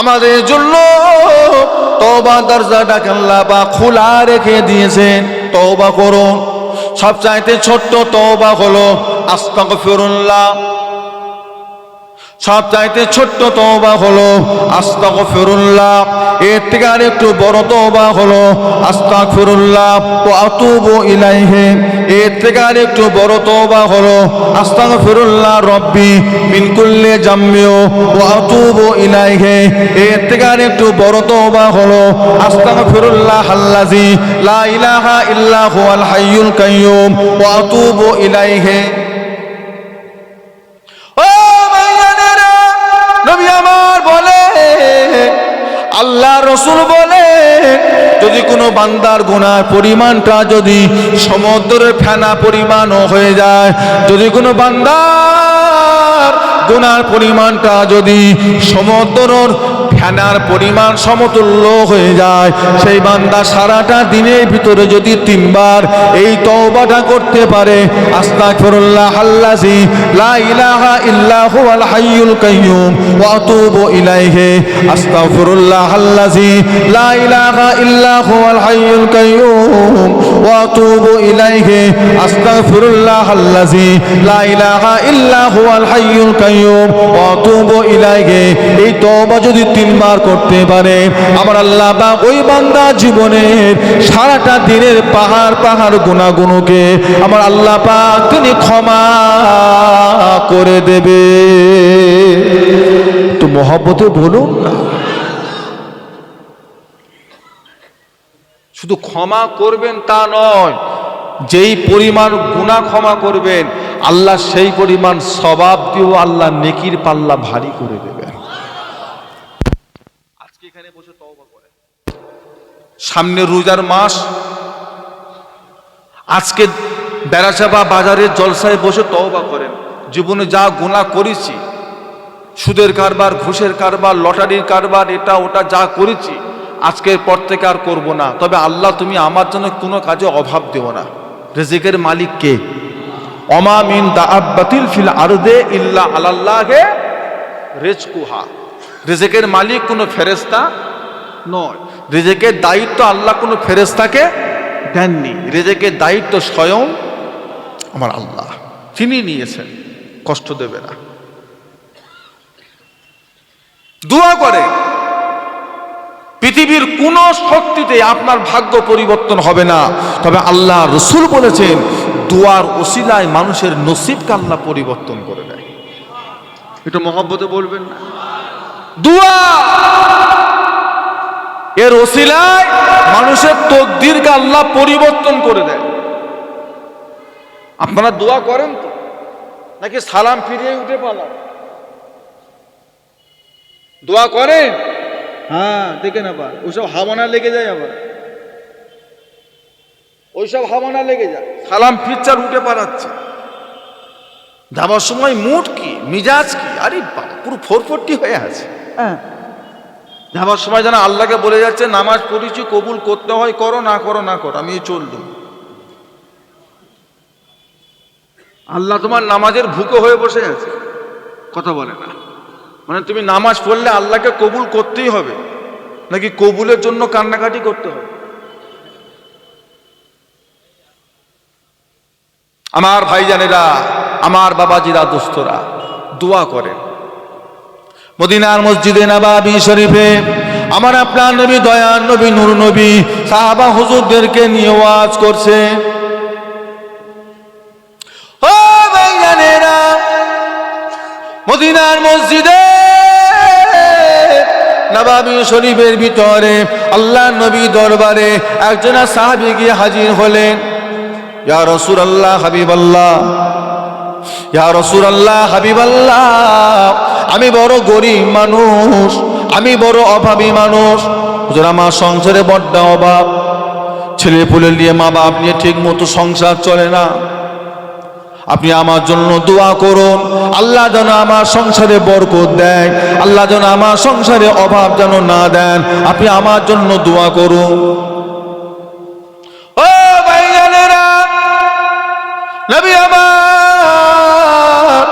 আমাদের জন্য তবা দরজাটাকে আল্লাহ বা খোলা রেখে দিয়েছেন তওবা করুন। সবচাইতে ছোট্ট তওবা হলো আস্তাগফিরুল্লাহ। সব চাইতে ছোট্ট তওবা হলো আস্তাগফিরুল্লাহ। এর থেকে আর একটু বড় তওবা হলো আস্তাগফিরুল্লাহ ওয়া আতুবু ইলাইহি। এর থেকে আর একটু বড় তওবা হলো আস্তাগফিরুল্লাহ রব্বি মিন কুল্লি জাম্মিও ওয়া আতুবু ইলাইহি। এর থেকে আর একটু বড় তওবা হলো আস্তাগফিরুল্লাহ আল্লাযী লা ইলাহা ইল্লা হুয়াল হাইয়ুল কাইয়্যুম ওয়া আতুবু ইলাইহি। আল্লাহ রসুল বলে, যদি কোনো বান্দার গুনার পরিমাণটা যদি সমুদ্রের ফেনা পরিমাণও হয়ে যায়, যদি কোনো বান্দার গুনার পরিমাণটা যদি সমুদ্রর ফেনার পরিমাণ সমতুল্য হয়ে যায়। সেই বান্দা সারাটা দিনের ভিতরে যদি তিনবার এই তওবাটা করতে পারে, আস্তাগফিরুল্লাহ আল্লাযী লা ইলাহা ইল্লা হুয়াল হাইয়ুল কাইয়্যুম ওয়া আতুবু ইলাইহি। আস্তাগফিরুল্লাহ আল্লাযী লা ইলাহা ইল্লা হুয়াল হাইয়ুল কাইয়্যুম ওয়া আতুবু ইলাইহি। আস্তাগফিরুল্লাহ আল্লাযী লা ইলাহা ইল্লা হুয়াল হাইয়ুল কাইয়্যুম ওয়া আতুবু ইলাইহি। এই তওবা যদি তিনবার করতে পারে। আমার আল্লাহ বা ওই বান্দা জীবনের সারাটা দিনের পাহাড় পাহাড় গুণাগুণকে আমার আল্লাহ পাক তিনি ক্ষমা করে দেবে। তো মহব্বতে বলুন না। শুধু ক্ষমা করবেন তা নয়, যেই পরিমাণ গুণা ক্ষমা করবেন, আল্লাহ সেই পরিমাণ স্বভাব দিয়েও আল্লাহ নেকির পাল্লা ভারী করে দেবেন আজকে এখানে বসে তওবা করেন সামনে রোজার মাস। আজকে বেড়াচাপা বাজারের জলসায় বসে তওবা করেন। জীবনে যা গুণা করেছি, সুদের কারবার, ঘুষের কারবার, লটারির কারবার, এটা ওটা যা করেছি, আজকের পর থেকে আর করব না। তবে আল্লাহ তুমি আমার জন্য কোনো কাজে অভাব দেও না। রেজিকের মালিক কে? অমা মিন দাআব্বাতিল ফিল আরদে ইল্লা আলাল্লাহে রেজকুহা। রেজেকের মালিক কোনো ফেরেস্তা নয়। রেজেকের দায়িত্ব আল্লাহ কোনো ফেরেস্তাকে দেননি। রেজেকের দায়িত্ব স্বয়ং আমার আল্লাহ। তিনি নিয়েছেন কষ্ট দেবে না। দোয়া করে পৃথিবীর কোন শক্তিতে আপনার ভাগ্য পরিবর্তন হবে না। তবে আল্লাহ রসুল বলেছেন দুয়ার ওসিলায় মানুষের নসিবকে আল্লাহ পরিবর্তন করে দেয়। এটা মহব্বতে বলবেন না? দুয়া! এর ওসিলায় মানুষের তকদিরকে আল্লাহ পরিবর্তন করে দেয়। আপনারা দোয়া করেন তো। নাকি সালাম ফিরিয়ে উঠে পালাম দোয়া করেন? হ্যাঁ দেখেন আবার। ওইসব হাওয়ানা লেগে যায় আবার। ওইসব হাওয়ানা লেগে যায়। সালাম ফিরচার উঠে পালাচ্ছে। যাবার সময় মুড কি? মিজাজ কি? আরে পুরো ফোরফোরটি হয়ে আছে। হ্যাঁ। যাবার সময় যেন আল্লাহকে বলে যাচ্ছে, নামাজ পড়েছি, কবুল করতে হয়, করো, না করো না করো, আমি চললুম। আল্লাহ তোমার নামাজের ভুকে হয়ে বসে আছে। কথা বলে না। মানে তুমি নামাজ পড়লে আল্লাহকে কবুল করতেই হবে, নাকি কবুলের জন্য কান্নাকাটি করতে হবে? আমার ভাইজানেরা, আমার বাবাজিরা, দোস্তরা, দোয়া করেন। মদিনার মসজিদে নবাবি শরীফে। আমার আপনার নবী দয়ান নবী, নূর নবী, সাহাবা হুজুরদেরকে নিয়ে ওয়াজ করছে। মদিনার মসজিদে নবাবি শরীফের ভিতরে আল্লাহ নবী দরবারে একজন সাহাবি গিয়ে হাজির হলেন। ইয়া রসুল আল্লাহ হাবিব আল্লাহ ইয়া রসুল আল্লাহ হাবিব আল্লাহ আমি বড় গরিব মানুষ, আমি বড় অভাবী মানুষ। হুজুর, আমার সংসারে বড্ড অভাব। ছেলে পুলে নিয়ে মা বাপ নিয়ে ঠিক মতো সংসার চলে না। আপনি আমার জন্য দোয়া করুন। আল্লাহ যেন আমার সংসারে বরকত দেয় আল্লাহ যেন আমার সংসারে অভাব যেন না দেন। আপনি আমার জন্য দোয়া করুন। ও ভাইজানেরা নবী আমার,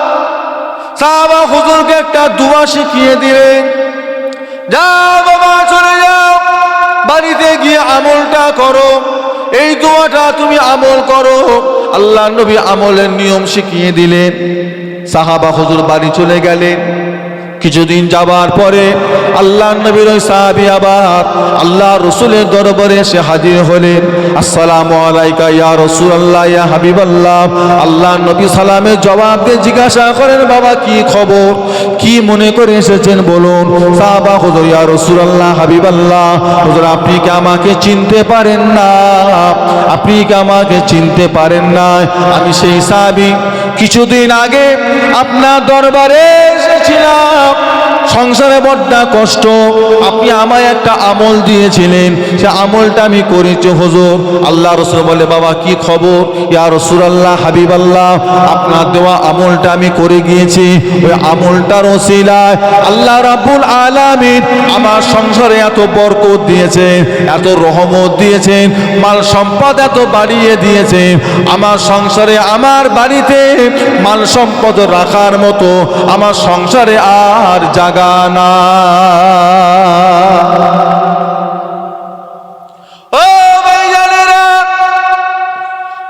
সাহাবা হুজুরকে একটা দুয়া শিখিয়ে দিলেন যাও বাবা, চলে যাও, বাড়িতে গিয়ে আমলটা করো, এই দোয়াটা তুমি আমল করো। আল্লাহ নবী আমলের নিয়ম শিখিয়ে দিলেন। সাহাবা হজুর বাড়ি চলে গেলেন। কিছুদিন যাবার পরে আল্লাহ নবীর সাহাবি আবার আল্লাহ রসুলের দরবারে এসে হাজির হলেন। আসসালামু আলাইকা ইয়া রসুল আল্লাহ ইয়া হাবিব আল্লাহ আল্লাহ নবী সালামের জবাব দিয়ে জিজ্ঞাসা করেন, বাবা, কি খবর? কি মনে করে এসেছেন বলুন? সাহাবা, হুজুর, ইয়া রসুল আল্লাহ হাবিব আল্লাহ হুজুর, আপনি কি আমাকে চিনতে পারেন না? আপনি কি আমাকে চিনতে পারেন না? আমি সেই সাহাবি, কিছুদিন আগে আপনার দরবারে এসেছিলাম। সংসারে বড্ডা কষ্ট। আপনি আমায় একটা আমল দিয়েছিলেন, সে আমলটা আমি করেছি, হুজুর। আল্লাহ রসুল বলে, বাবা, কি খবর? ইয়া রসুল আল্লাহ হাবিব আল্লাহ আপনার দেওয়া আমলটা আমি করে গিয়েছি। ওই আমলটার ওসিলায় আল্লাহ রাব্বুল আলামিন আমার সংসারে এত বরকত দিয়েছেন, এত রহমত দিয়েছেন, মাল সম্পদ এত বাড়িয়ে দিয়েছেন। আমার সংসারে, আমার বাড়িতে মাল সম্পদ রাখার মতো আমার সংসারে আর জাগা না ও ভাইজানেরা,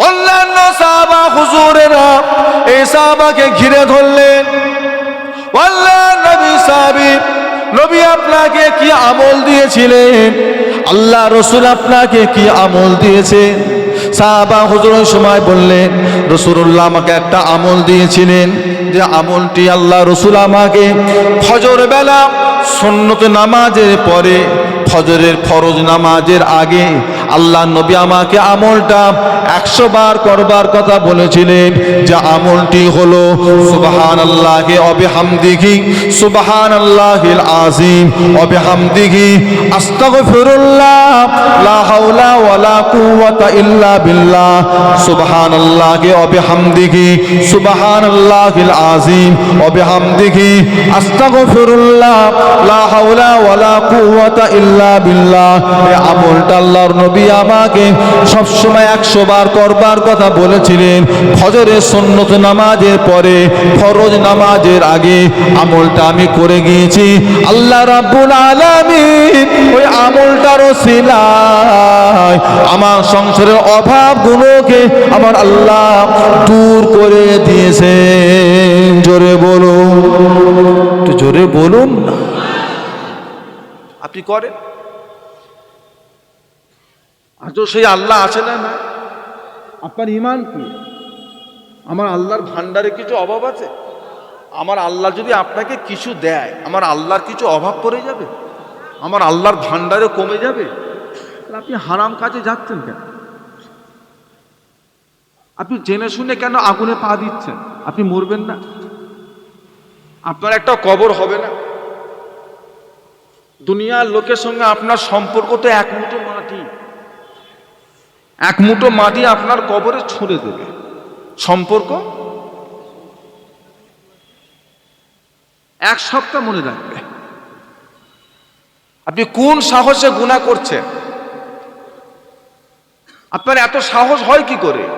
অন্যান্য সাহাবা হুজুরেরা এই সাহাবাকে ঘিরে ধরলেন। আল্লাহ নবী সাহাবি, নবী আপনাকে কি আমল দিয়েছিলেন? আল্লাহ রসুল আপনাকে কি আমল দিয়েছেন? সাহাবা হুজুর ওই সময় বললেন রসুল্লাহ আমাকে একটা আমল দিয়েছিলেন। যে আমলটি আল্লাহ রসুল আমাকে ফজর বেলা সন্নত নামাজের পরে, ফজরের ফরজ নামাজের আগে আল্লাহ নবী আমাকে আমলটা একশো বার করবার কথা বলেছিলেন যে আমলটি হলো সুবাহান আল্লাহকে অবিহামদিঘি সুবাহান আল্লাহিল আজিম অবিহামদিঘি আস্তাগফিরুল্লাহ, লা হাওলা ওয়ালা কুওয়াতা ইল্লা বিল্লাহ সুবহান সুবহান আজিম ওয়ালা বিল্লাহ। আমলটা আল্লাহর নবী আমাকে সবসময় একশো বার করবার কথা বলেছিলেন। ফজরের সন্নত নামাজের পরে, ফরজ নামাজের আগে আমলটা আমি করে গিয়েছি। আল্লাহ রাব্বুল আলামিন ওই আমলটার ওসিলায় আমার সংসারের অভাবগুলোকে আমার আল্লাহ দূর করে দিয়েছে জোরে বলুন। একটু জোরে বলুন আপনি করেন? আজও সেই আল্লাহ আছে না না? আপনার ইমান কি? আমার আল্লাহর ভান্ডারে কিছু অভাব আছে? আমার আল্লাহ যদি আপনাকে কিছু দেয়, আমার আল্লাহর কিছু অভাব পড়ে যাবে? আমার আল্লাহর ভান্ডারে কমে যাবে? আপনি হারাম কাজে যাচ্ছেন কেন? আপনি জেনে শুনে কেন আগুনে পা দিচ্ছেন? আপনি মরবেন না। আপনার একটা কবর হবে না। দুনিয়ার লোকের সঙ্গে আপনার সম্পর্ক তো এক মুঠো মাটি। এক মুঠো মাটি আপনার কবরে ছুঁড়ে দেবে। সম্পর্ক? এক সপ্তাহ মনে রাখবে। আপনি কোন সাহসে গুণা করছেন? আপনার এত সাহস হয় কি করে?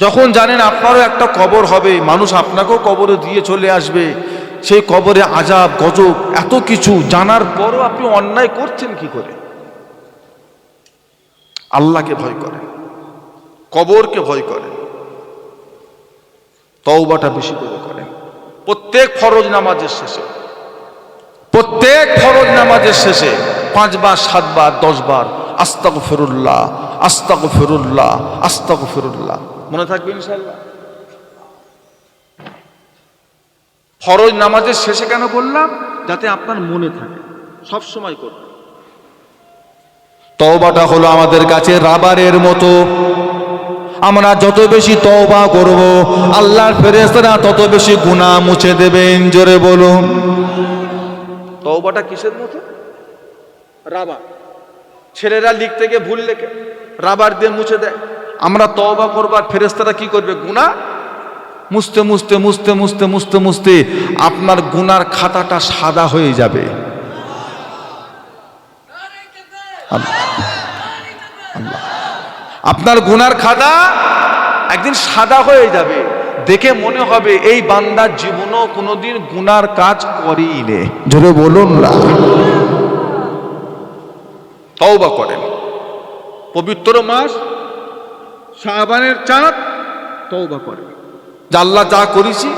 যখন জানেন আপনারও একটা কবর হবে, মানুষ আপনাকেও কবরে দিয়ে চলে আসবে। সেই কবরে আজাব, গজব, এত কিছু জানার পরও আপনি অন্যায় করছেন কি করে? আল্লাহকে ভয় করেন কবরকে ভয় করেন তওবাটা বেশি করে করেন প্রত্যেক ফরজ নামাজের শেষে, প্রত্যেক ফরজ নামাজের শেষে পাঁচবার, সাতবার, দশবার আস্তাক ফেরুল্লাহ আস্তাক ফেরুল্লাহ আস্তাক ফেরুল্লাহ মনে থাকবে ইনশাল্লাহ ফরজ নামাজের শেষে কেন বললাম? যাতে আপনার মনে থাকে সব সময় করবেন তওবাটা হলো আমাদের কাছে রাবারের মতো। আমরা যত বেশি তওবা করব, আল্লাহর ফেরেশতারা তত বেশি গুনাহ মুছে দেবেন, জোরে বলুন। তওবাটা কিসের মতো? রাবার। ছেলেরা লিখতে গিয়ে ভুল লেখে, রাবার দিয়ে মুছে দেয়। আমরা তওবা করবার ফেরেশতারা কি করবে? গুনাহ? মুছতে মুছতে মুছতে মুছতে মুছতে মুছতে আপনার গুনার খাতাটা সাদা হয়ে যাবে। আপনার গুনার খাতা একদিন সাদা হয়ে যাবে। দেখে মনে হবে এই বান্দার জীবনও কোনোদিন গুনার কাজ করেই নে জোরে বলুন না। তওবা করেন। পবিত্র মাস শাহবানের চাঁদ তওবা করেন। আল্লাহ যা করেছি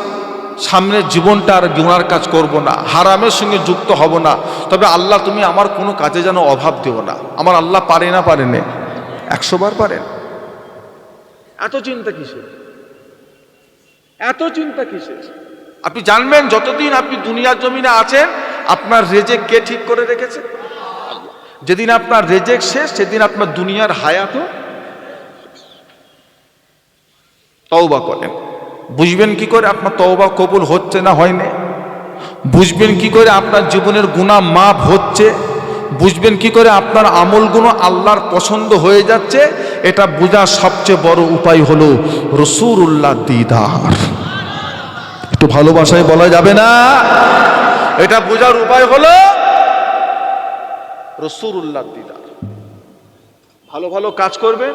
সামনের জীবনটা আর গুনার কাজ করব না হারামের সঙ্গে যুক্ত হব না। তবে আল্লাহ তুমি আমার কোনো কাজে যেন অভাব দেও না। আমার আল্লাহ পারে না পারে না। একশো বার পারেন। এত চিন্তা কিসের? এত চিন্তা কিসের? আপনি জানবেন যতদিন আপনি দুনিয়ার জমিনে আছেন আপনার রেজেক কে ঠিক করে রেখেছে? যেদিন আপনার রেজেক শেষ সেদিন আপনার দুনিয়ার হায়াতও তওবা করেন। বুঝবেন কি করে আপনার তওবা কবুল হচ্ছে না হয়নি? বুঝবেন কি করে আপনার জীবনের গুণা মাপ হচ্ছে? বুঝবেন কি করে? আপনার আমলগুলো আল্লাহর পছন্দ হয়ে যাচ্ছে, এটা বোঝার সবচেয়ে বড় উপায় হলো রসুরুল্লাহ দিদার। একটু ভালোবাসায় বলা যাবে না? এটা বোঝার উপায় হলো রসুরুল্লাহ দিদার। ভালো ভালো কাজ করবেন,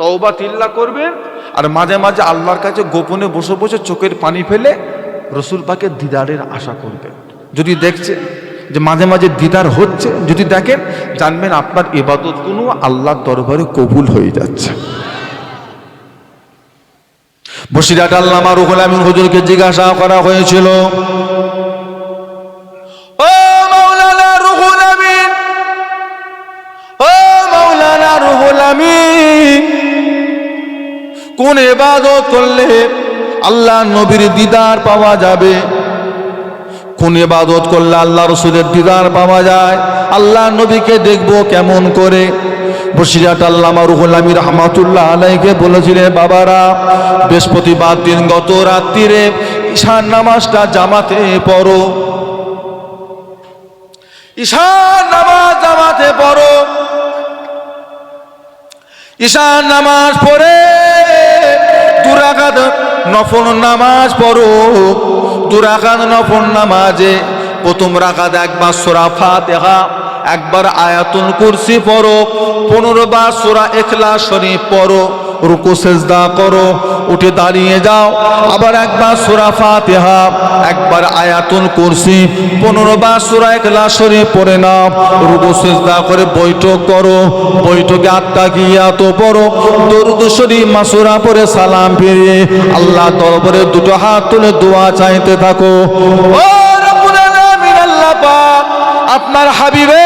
তওবা তিল্লা করবেন, আর মাঝে মাঝে আল্লাহর কাছে গোপনে বসে বসে চোখের পানি ফেলে রসুল পাকে দিদারের আশা করবেন। যদি দেখছেন যে মাঝে মাঝে দিদার হচ্ছে, যদি দেখেন জানবেন আপনার ইবাদতগুলো আল্লাহর দরবারে কবুল হয়ে যাচ্ছে। বসিরাট আল্লামা রুহুল আমিন হুজুরকে জিজ্ঞাসা করা হয়েছিল, ও কোন ইবাদত করলে আল্লাহ নবীর দিদার পাওয়া যাবে? কোন ইবাদত করলে আল্লাহ রসুলের দিদার পাওয়া যায়। আল্লাহ নবীকে দেখব কেমন করে। আলাইকে বাবারা, বৃহস্পতিবার দিন গত রাত্রিরে ঈশান নামাজটা জামাতে পড়ো। ঈশান নামাজ জামাতে পড়ো। ঈশান নামাজ পড়ে নফল নামাজ পড়ো। প্রথম একবার ফাতেহা একবার কুরসি পড়ো পনেরো বার সোরা এখলা শরীফ পড়ো রুকু, সেজদা করো, উঠে দাঁড়িয়ে যাও। আবার একবার সুরা ফাতিহা, একবার আয়াতুল কুরসি, পনেরো বার সুরা একলা শরীফ পড়ে নাও। রুকু, সেজদা করে বৈঠক করো, বৈঠকে আত্মা গিয়া তো পড়ো। দরুদ শরীফ মাসুরা পরে সালাম ফিরিয়ে আল্লাহ দরবারে দুটো হাত তুলে দোয়া চাইতে থাকো। আপনার হাবিবে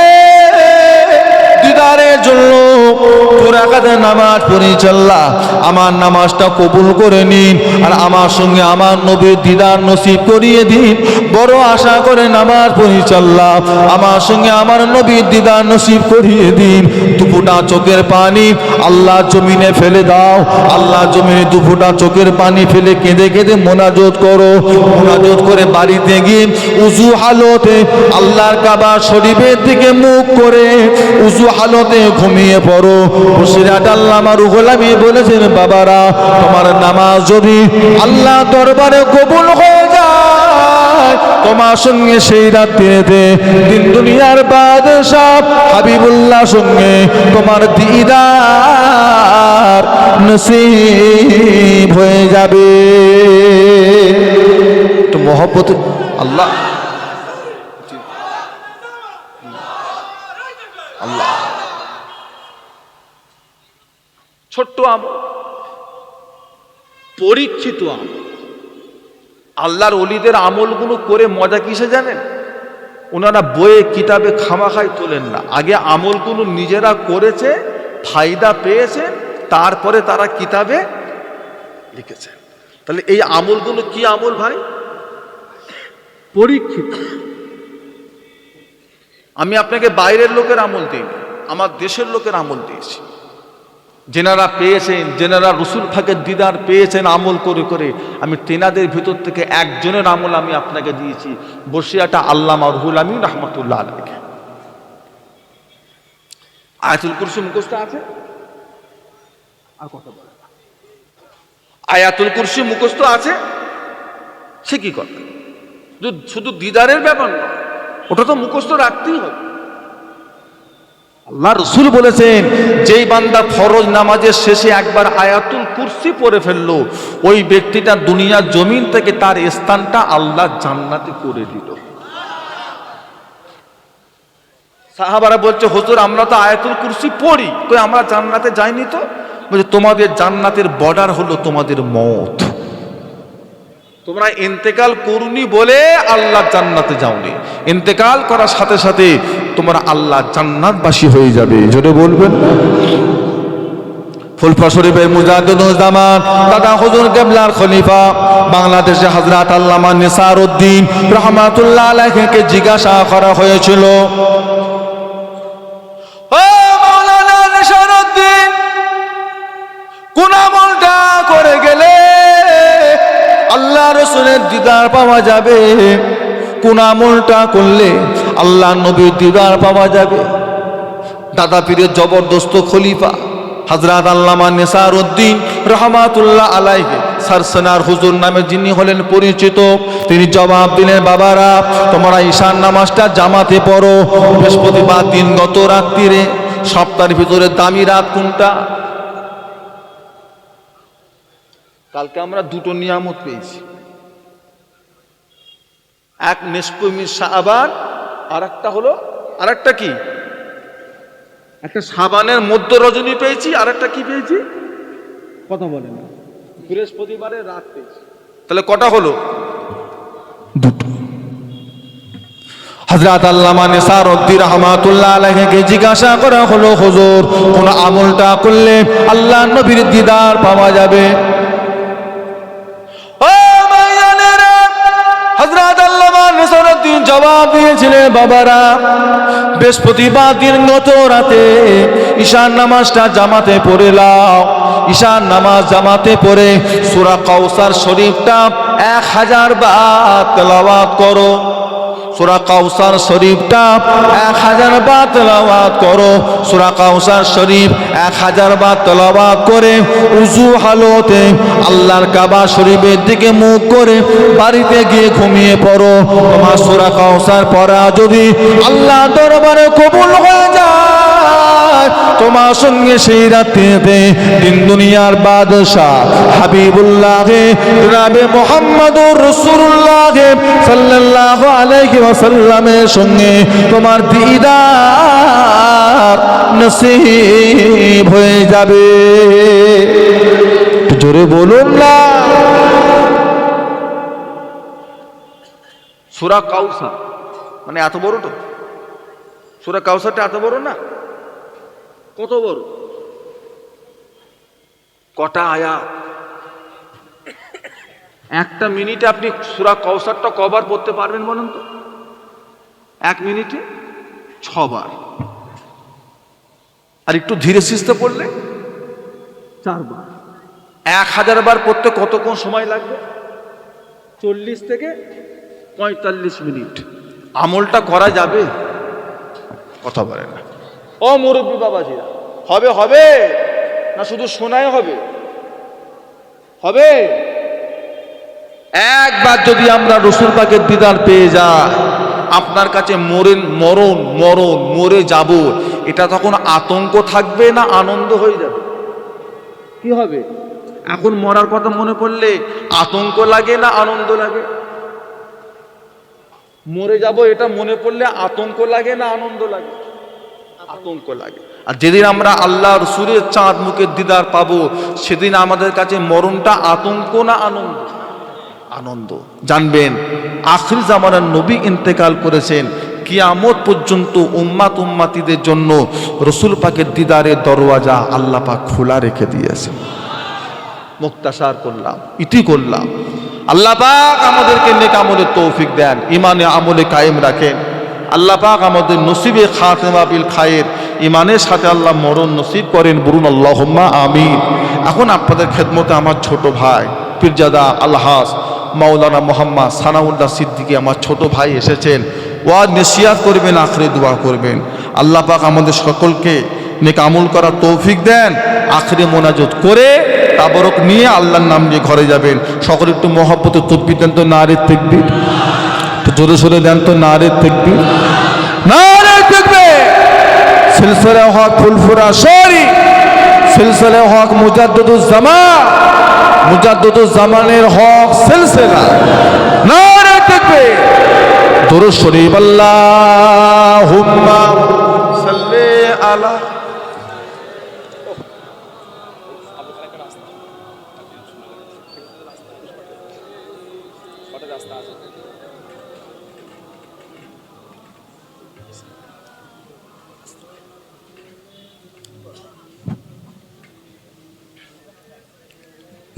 দুরাকাতে নামাজ পড়ি চাল্লা আমার নামাজটা কবুল করে নিন আর আমার সঙ্গে আমার নবীর দিদার নসিব করিয়ে দিন। বড় আশা করে নামাজ পড়ি চাল্লা আমার সঙ্গে আমার নবীর দিদার নসিব করিয়ে দিন। দুপুটা চোখের পানি আল্লাহ জমিনে ফেলে দাও। আল্লাহ জমিনে দুপুটা চোখের পানি ফেলে কেঁদে কেঁদে মোনাজত করো। মোনাজত করে বাড়িতে গিয়ে উজু হালতে আল্লাহর কাবা শরীফের দিকে মুখ করে উজু হালতে ঘুমিয়ে পড়ো। বসিরাট আল্লামা রুহুল আমিন বলেছেন, বাবারা, তোমার নামাজ যদি আল্লাহ দরবারে কবুল হয়ে যায়, তোমার সঙ্গে সেই রাত্রিতে দিন দুনিয়ার বাদশাহ হাবিবুল্লাহ সঙ্গে তোমার দিদার নসিব হয়ে যাবে। তো মহব্বত আল্লাহ আল্লাহ ছোট্ট আমল পরীক্ষিত আমল আল্লাহর অলিদের আমলগুলো করে মজা কিসে জানেন? ওনারা বইয়ে কিতাবে খামাখাই তোলেন না। আগে আমলগুলো নিজেরা করেছে ফায়দা পেয়েছে তারপরে তারা কিতাবে লিখেছে। তাহলে এই আমলগুলো কি আমল ভাই? পরীক্ষিত। আমি আপনাকে বাইরের লোকের আমল দিইনি আমার দেশের লোকের আমল দিয়েছি। যেনারা পেয়েছেন, যেনারা রসুল ফাঁকের দিদার পেয়েছেন আমল করে করে, আমি তেনাদের ভিতর থেকে একজনের আমল আমি আপনাকে দিয়েছি। বসিয়াটা আল্লামা রুহুল আমিন রহমতুল্লাহ আলকে আয়াতুল কুরসি মুখস্থ আছে? আর কথা বলে। আয়াতুল কুরসি মুখস্থ আছে? সে কি কথা? শুধু- শুধু দিদারের ব্যাপার না ওটা তো মুখস্থ রাখতেই হবে। আল্লাহ রসুল বলেছেন, যেই বান্দা ফরজ নামাজের শেষে একবার আয়াতুল কুরসি পরে ফেলল, ওই ব্যক্তিটা দুনিয়ার জমিন থেকে তার স্থানটা আল্লাহ জান্নাতে করে দিল। সাহাবারা বলছে, হুজুর, আমরা তো আয়াতুল কুরসি পড়ি, তো আমরা জান্নাতে যাইনি তো? বলছে, তোমাদের জান্নাতের বর্ডার হলো তোমাদের মত। তোমরা ইন্তেকাল করুনি বলে আল্লাহ জান্নাতে যাওনি। ইন্তেকাল করার সাথে সাথে তোমরা আল্লাহ জান্নাতবাসী হয়ে যাবে। জোরে বলবেন? জিজ্ঞাসা করা হয়েছিল। কোন আমলটা করে গেলে আল্লাহ রসুলের দিদার পাওয়া যাবে। কোন আমলটা করলে আল্লাহ নবীর দিদার পাওয়া যাবে। দাদা পীরের জবরদস্ত খলিফা হজরত আল্লামা নেসার উদ্দিন রহমাতুল্লাহ আলাইকে সারসেনার হুজুর নামে যিনি হলেন পরিচিত, তিনি জবাব দিলেন, বাবারা, তোমরা ঈশান নামাজটা জামাতে পড়ো। বৃহস্পতিবার দিন গত রাত্রিরে, সপ্তাহের ভিতরে দামি রাত কোনটা? কালকে আমরা দুটো নিয়ামত পেয়েছি। এক নিষ্পমি সাবান আর একটা হলো আর একটা কি? একটা সাবানের মধ্য রজনী পেয়েছি আর একটা কি পেয়েছি? কথা বলেন। না বৃহস্পতিবারে রাত পেয়েছি। তাহলে কটা হলো? দুটো। হজরত আল্লামা নিসার উদ্দিন রহমাতুল্লাহ আলাইহিকে জিজ্ঞাসা করা হলো হুজুর কোন আমলটা করলে আল্লাহ নবীর দিদার পাওয়া যাবে? জবাব দিয়েছিলেন বাবারা। বৃহস্পতিবার দিন গত রাতে ঈশান নামাজটা জামাতে পড়ে লাও ঈশান নামাজ জামাতে পড়ে সুরা কৌসার শরীফটা এক হাজার বার তেলাওয়াত করো। সুরা কাউসার শরীফটা এক হাজার বার তলাবাদ করো। সুরা কাউসার শরীফ এক হাজার বার তলাবাদ করে, উজু হালতে আল্লাহর কাবা শরীফের দিকে মুখ করে বাড়িতে গিয়ে ঘুমিয়ে পড়ো। তোমার সুরা কাউসার পড়া যদি আল্লাহ দরবারে কবুল হয়ে যায়। তোমার সঙ্গে সেই রাত্রিতে দিন দুনিয়ার বাদশাহ হাবিবুল্লাহে রাবে মোহাম্মদুর রসুল্লাহে সাল্লাল্লাহু আলাইহি ওয়াসাল্লামের সঙ্গে তোমার দিদার নসিব হয়ে যাবে। জোরে বলুন না। সুরা কাউসার মানে এত বড় তো? সুরা কাউসারটা এত বড় না? কত বড়? কটা আয়া? একটা মিনিটে আপনি সুরা কৌসারটা কবার পড়তে পারবেন বলুন তো? এক মিনিটে? ছবার। আর একটু ধীরে সিস্তে পড়লে? চারবার। এক হাজার বার পড়তে কতক্ষণ সময় লাগবে? চল্লিশ থেকে পঁয়তাল্লিশ মিনিট। আমলটা করা যাবে? কথা বলে না। ও মুরব্বী বাবাজিরা, হবে হবে, না শুধু শোনায় হবে? হবে? একবার যদি আমরা রসুল পাকের দিদার পেয়ে যাই, আপনার কাছে মরেন, মরণ মরণ, মরে যাব, এটা তখন আতঙ্ক থাকবে না আনন্দ হয়ে যাবে? কি হবে? এখন মরার কথা মনে পড়লে আতঙ্ক লাগে না আনন্দ লাগে? মরে যাব এটা মনে পড়লে আতঙ্ক লাগে না আনন্দ লাগে? আতঙ্ক লাগে। আর যেদিন আমরা আল্লাহ রসুলের চাঁদ মুখের দিদার পাবো, সেদিন আমাদের কাছে মরণটা আতঙ্ক না আনন্দ? আনন্দ। জানবেন, আখির জামানার নবী ইন্তেকাল করেছেন, কিয়ামত পর্যন্ত উম্মাত উম্মাতিদের জন্য রসুল পাকের দিদারের দরওয়াজা আল্লাহ পাক খোলা রেখে দিয়েছে মুক্তাসার করলাম, ইতি করলাম। আল্লাহ পাক আমাদেরকে নেক আমলের তৌফিক দেন ইমানে আমলে কায়েম রাখেন। আল্লাহ পাক আমাদের নসিবে খাতেমা বিল খায়ের ইমানের সাথে আল্লাহ মরণ নসিব করেন, বলুন আল্লাহম্মা আমিন। এখন আপনাদের খেদমতে আমার ছোট ভাই, পীরজাদা আল্লাহাস মাওলানা মোহাম্মদ সানাউল্লাহ সিদ্দিকী আমার ছোট ভাই এসেছেন। ওয়া নেশিয়াত করবেন, আখরে দোয়া করবেন। আল্লাহ পাক আমাদের সকলকে নেক আমল করার তৌফিক দেন, আখরে মোনাজত করে তাবরক নিয়ে আল্লাহর নাম নিয়ে ঘরে যাবেন। সকলে একটু মহব্বতে তদ্বি দেন তো নারে তেকবির একটু জোরে সোরে দেন তো নারে তেকবির নারে তেকবে সিলসিলা হক ফুলফুরা শরী সিলসিলা হক মুজাদ্দুদুজ জামান মুজাদ্দুদুজ জামানের হক সিলসিলা। নারে তাকবীর দুরূদ শরীফ আল্লাহুম্মা সাল্লি আলা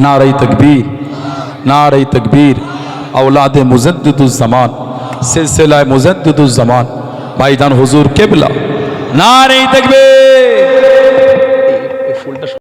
নারাই তকবীর নারাই তকবীর। اولاد মুজদ্দুজ্জামান সিলসিলায় মুজদ্দুজ্জামান ভাইজান হুজুর কেবলা নারাই তকবীর।